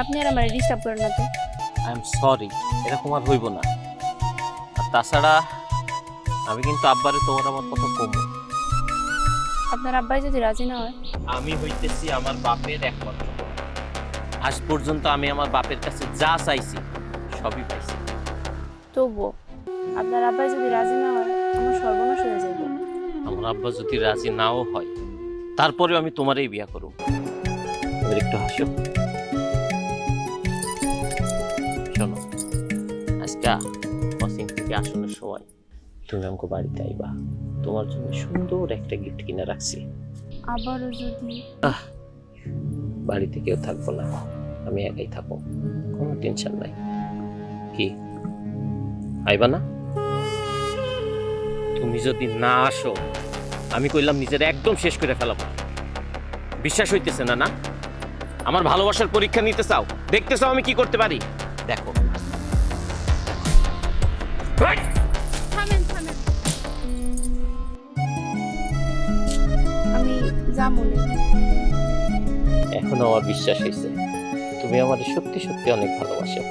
আপনি আর আমার ডিস্টার্ব করেন না তো। আই এম সরি এরকম আর হইব না। আর তাছাড়া আমি কিন্তু আব্বারে তোমার আমার কথা কমো। আপনার আব্বাই যদি রাজি না হয়। আমি হইতেছি আমার বাপের একমাত্র। আজ পর্যন্ত আমি আমার বাপের কাছে যা চাইছি সবই পাইছি। তবুও আপনার আব্বাই যদি রাজি না হয় আমার সর্বনাশ হয়ে যাবে আমার আব্বা যদি রাজি নাও হয় তারপরেও আমি তোমারই বিয়া করব। একটু হাসো। শোনো আজকে অসীম থেকে আসানোর সময় তুমি আমাকে বাড়িতে আইবা। তোমার জন্য সুন্দর একটা গিফট কিনে রাখছি। আবারও যদি বাড়িতে কেউ থাকব না। আমি একাই থাকব। কোনো টেনশন নাই। কি? আইবা না? তুমি যদি না আসো আমি কইলাম নিজের একদম শেষ করে ফেলাবো। বিশ্বাস হইতেছে না না? আমার ভালোবাসার পরীক্ষা নিতে চাও। দেখতে চাও আমি কি করতে পারি? দেখো। থামেন থামেন। আমি যা মনে এখনও আমার বিশ্বাস হয়েছে তুমি আমাদের সত্যি সত্যি অনেক ভালোবাসো।